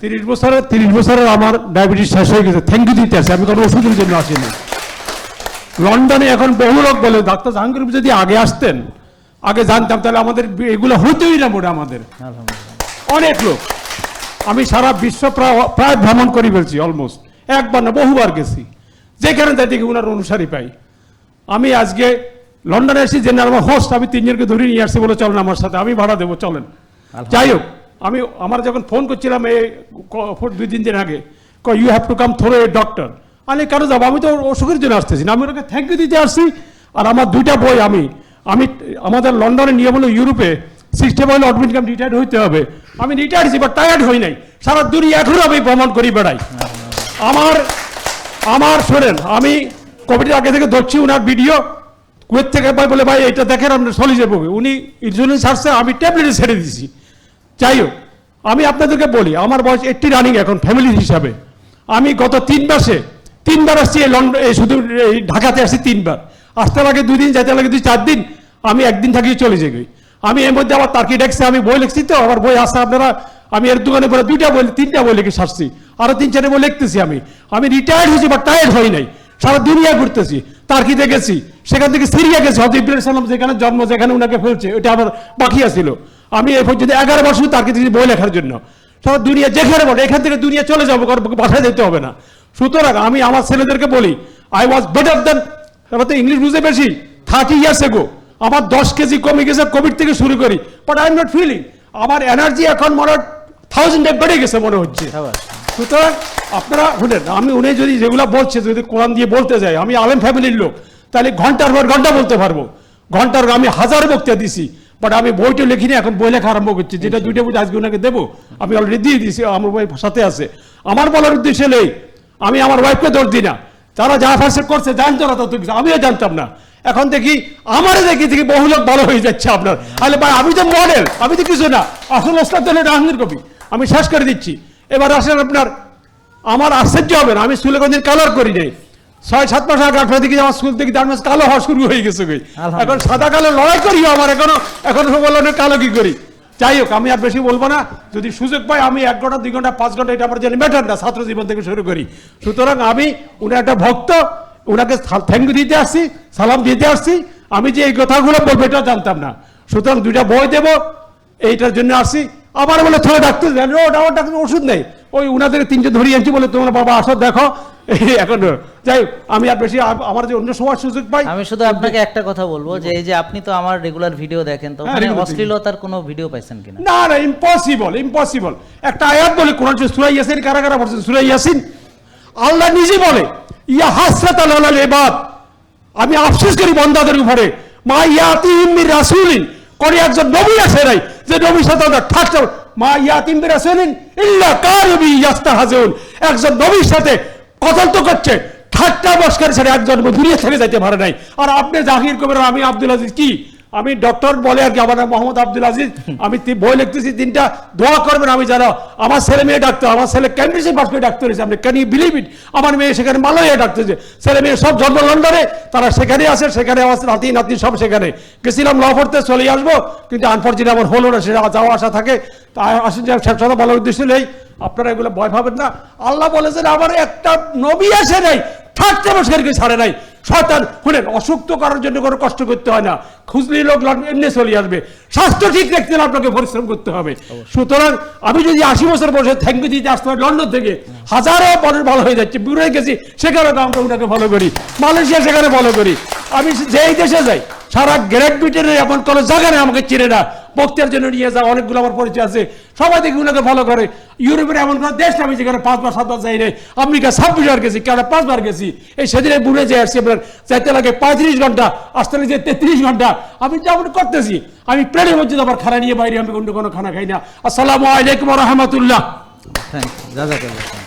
তিরিশ বছরের তিরিশ বছরের আমার ডায়াবেটিস শেষ হয়ে গেছে। থ্যাংক ইউ দিতে আসি আমি কোনো ওষুধের জন্য আসিনি। লন্ডনে এখন বহু লোক বলে ডাক্তার জাহাঙ্গীর যদি আগে আসতেন আগে জানতাম তাহলে আমাদের এগুলো হতেই না মোটে আমাদের। অনেক লোক আমি সারা বিশ্ব প্রায় প্রায় ভ্রমণ করে ফেলছি অলমোস্ট একবার না বহুবার গেছি। যেখানে যাই দেখি ওনার অনুসারী পাই। আমি আজকে লন্ডনে এসেছি যে আমার হোস্ট আমি তিনজনকে ধরে নিয়ে আসছি বলে চলেন আমার সাথে। আমি ভাড়া দেবো চলেন। যাই হোক আমি, আমার যখন ফোন করছিলাম এই দুই, তিন দিন আগে ক you have to come through a doctor আমি, কেন যাব? আমি তো অসুখের জন্য আসতেছি না। আমি ওনাকে থ্যাংক ইউ দিতে আসছি। আর আমার দুইটা বই আমি আমি, আমাদের লন্ডনের নিয়ম হলো ইউরোপে সিস্টেম হলো অডমিট কাম রিটায়ার্ড হইতে হবে। আমি রিটায়ার্ড হয়েছি বাট টায়ার্ড হই নাই। সারা দুনিয়া এখনও আমি ভ্রমণ করি বেড়াই। আমার আমার শোনেন, আমি কোভিডের আগে থেকে ধরছি ওনার ভিডিও কুয়েত থেকে ভাই বলে, ভাই, এটা দেখেন আপনার সলি যাব। উনি ইনসুলিন ছাড়ছে, আমি ট্যাবলেটে ছেড়ে দিয়েছি যাই হোক, আমি আপনাদেরকে বলি, আমার বয়স এইটটি রানিং এখন ফ্যামিলির হিসাবে। আমি গত তিন মাসে, তিনবার আসছি এই লন্ডন এই শুধু এই ঢাকাতে আসছি তিনবার। আসতে লাগে দুই দিন যেতে লাগে দুই, চার দিন, আমি একদিন থাকিয়ে চলে যাই। আমি এর মধ্যে আবার তার্কি ডেক্সে আমি বই লিখছি তো, আমার বই আসে আপনারা, আমি এর দোকানে পরে দুইটা বই, তিনটা বই লিখে সারছি, আরও তিন, চারটে বই লিখতেছি আমি। আমি রিটায়ার্ড হয়েছি বা টায়ার্ড হই নাই, সারা দুনিয়া ঘুরতেছি তার্কিতে গেছি, সেখান থেকে সিরিয়া গেছি, হজরত ইব্রাহিম সালাম যেখানে জন্ম, যেখানে ওনাকে ফেলছে ওটা আবার বাকি আছিল। আমি এই পর্যন্ত এগারো বছর তার্কিতে গেছি বই লেখার জন্য। সারা দুনিয়া যেখানে বলে এখান থেকে দুনিয়া চলে যাব বাসায় যেতে হবে না। সুতরাং আমি আমার ছেলেদেরকে বলি আই ওয়াজ বেটার দেন এবার তো ইংলিশ বুঝতে বেশি থার্টি ইয়ার্স এগো আমার দশ কেজি কমে গেছে কোভিড থেকে শুরু করি। But I am not feeling আমার এনার্জি এখন মনে থাউজেন্ডে বেড়ে গেছে মনে হচ্ছে। সুতরাং আপনারা শুনেন, আমি, উনি যদি যেগুলো বলছে, যদি কোরআন দিয়ে বলতে যাই আমি আলেম ফ্যামিলির লোক, তাহলে ঘণ্টার পর ঘণ্টা বলতে পারব। ঘণ্টার আমি হাজার বক্তৃতা দিছি। বাট আমি বইটা লিখিনি এখন বই লেখা আরম্ভ করছি। যেটা দুইটা বই আজকে ওনাকে দেবো। আমি অলরেডি দিয়ে দিয়েছি আমার বই সাথে আছে। আমার বলার উদ্দেশ্য নেই। আমি আমার ওয়াইফকে দোষ দিই না। তারা যা ফার্সে করছে জানতো না তত কিছু। আমিও জানতাম না। এখন দেখি আমারে দেখি দেখি বহু লোক ভালো হয়ে যাচ্ছে আপনার। আরে ভাই আমি তো মডেল আমি তো কিছু না। আসল ওস্তাদ হলে রাহাঙ্গীর কপি আমি শেষ করে দিচ্ছি। এবার আসেন আপনার আমার আশ্চর্য হবে না। আমি কোনদিন কালার করি নাই। ছয় সাত মাস আগে আপনার দিকে আমার স্কুল থেকে মাস কালো হওয়া শুরু হয়ে গেছে গই এখন সাদা কালো লড়াই করি আমার এখনও এখনও সব বলল কালো কি করি? যাই হোক আমি আর বেশি বলব না। যদি সুযোগ পাই আমি এক ঘণ্টা দুই ঘণ্টা পাঁচ ঘণ্টা এটা আমার জন্য ম্যাটার না ছাত্র জীবন থেকে শুরু করি। সুতরাং আমি উনি একটা ভক্ত ওনাকে থ্যাংক ইউ দিতে আসছি সালাম দিতে আসছি। আমি যে এই কথাগুলো বলব এটা জানতাম না। সুতরাং দুইটা বই দেবো এইটার জন্য আসছি। আবার বলে থোড়া ডাক্তার ওটা আমার ডাক্তার ওষুধ নেই। ওই উনাদের তিনটে ধরিয়ে আনছি বলে তোমার বাবা আসো দেখো। এখন যাই আমি আর বেশি আমার যে অন্য সময় সুযোগ পাই। আমি শুধু আপনাকে একটা কথা বলব যে এই যে আপনি তো আমার রেগুলার ভিডিও দেখেন তো হ্যাঁ, অশ্লীলতার কোনো ভিডিও পাইছেন কিনা? না না ইম্পসিবল ইম্পসিবল একটা আয়াত বলে কোরআন সুরাই ইয়াসিন কারা কারা পড়ছেন? সুরাই ইয়াসিন। আল্লাহ নিজে বলে ইয়া হাসরাত আলাল ইবাদ। আমি আফসোস করি বন্দাদের উপরে। মা ইয়াতিহিম মির রাসূলিন। কোন একজন নবী আছে নাই যে নবী সাথে থাকছে মা ইয়াতিম মির রাসূলিন, ইল্লা কারবি ইয়াস্তাহাজুন। একজন নবীর সাথে কতল করছে, ঠাট্টা বস্কার ছেড়ে একজন দুনিয়া ছেড়ে যাইতে পারে নাই। আর আপনি জাহির কবির আমি আব্দুল আজিজ কি? আমি ডক্টর বলে আর কি, আমার নাম মোহাম্মদ আব্দুল আজিজ। আমি বই লিখতেছি তিনটা দোয়া করবেন আমি জানো আমার ছেলে মেয়ে ডাক্তার, আমার ছেলে ক্যান্ডিসে পাস করে ডাক্তার হয়েছে, আপনি ক্যান ইউ বিলিভ ইট আমার মেয়ে সেখানে মালয়ে ডাক্তার হয়েছে। ছেলে মেয়ে সব জন্ম লন্ডনে তারা সেখানে আছে, সেখানে আমার নাতি নাতি সব সেখানে। গেছিলাম ল পড়তে, চলে আসব, কিন্তু আনফর্চুনেট আমার হলো না, সেটা যাওয়া আসা থাকে। তা আসেন যে শেষ কথা বলার উদ্দেশ্য নেই। আপনারা এগুলো ভয় পাবেন না। আল্লাহ বলেছেন, আমার একটা নবী আসে নাই, থাকতে বসে ছাড়ে নাই। শয়তান শুনেন অসুখ তো করার জন্য কোনো কষ্ট করতে হয় না। খুঁজলি লোক এমনি চলে আসবে। স্বাস্থ্য ঠিক রাখতে হলে আপনাকে পরিশ্রম করতে হবে। সুতরাং আমি যদি আশি বছর বসে থ্যাংক ইউ দিতে আসতে হয় লন্ডন থেকে হাজারো মানুষ ভালো হয়ে যাচ্ছে বুড়ে গেছি সেখানে তো আমরা ওনাকে ফলো করি। মালয়েশিয়া সেখানে ফলো করি। আমি যেই দেশে যাই সারা গ্রেট ব্রিটেনের এমন কোনো জায়গা নেই আমাকে চিনে না। বক্তার জন্য নিয়ে যাওয়া অনেকগুলো আমার পরিচয় আছে। সবাই দেখি ওনাকে ফলো করে। ইউরোপের এমন কোনো দেশ আমি যেখানে পাঁচবার, সাতবার যাই নাই। আমেরিকা ছাব্বিশ বার গেছি কেন পাঁচবার গেছি। এই সেদিনে বুড়ে যে আসছি, আপনার যাইতে লাগে পঁয়ত্রিশ ঘণ্টা, আসতে লাগে তেত্রিশ ঘণ্টা। আমি যেমন করতেছি, আমি প্লেনের মধ্যে আবার খানা নিয়ে বাইরে, আমি অন্য কোনো খানা খাই না। আসসালামু আলাইকুম রহমতুল্লাহ। জাজাকাল্লাহ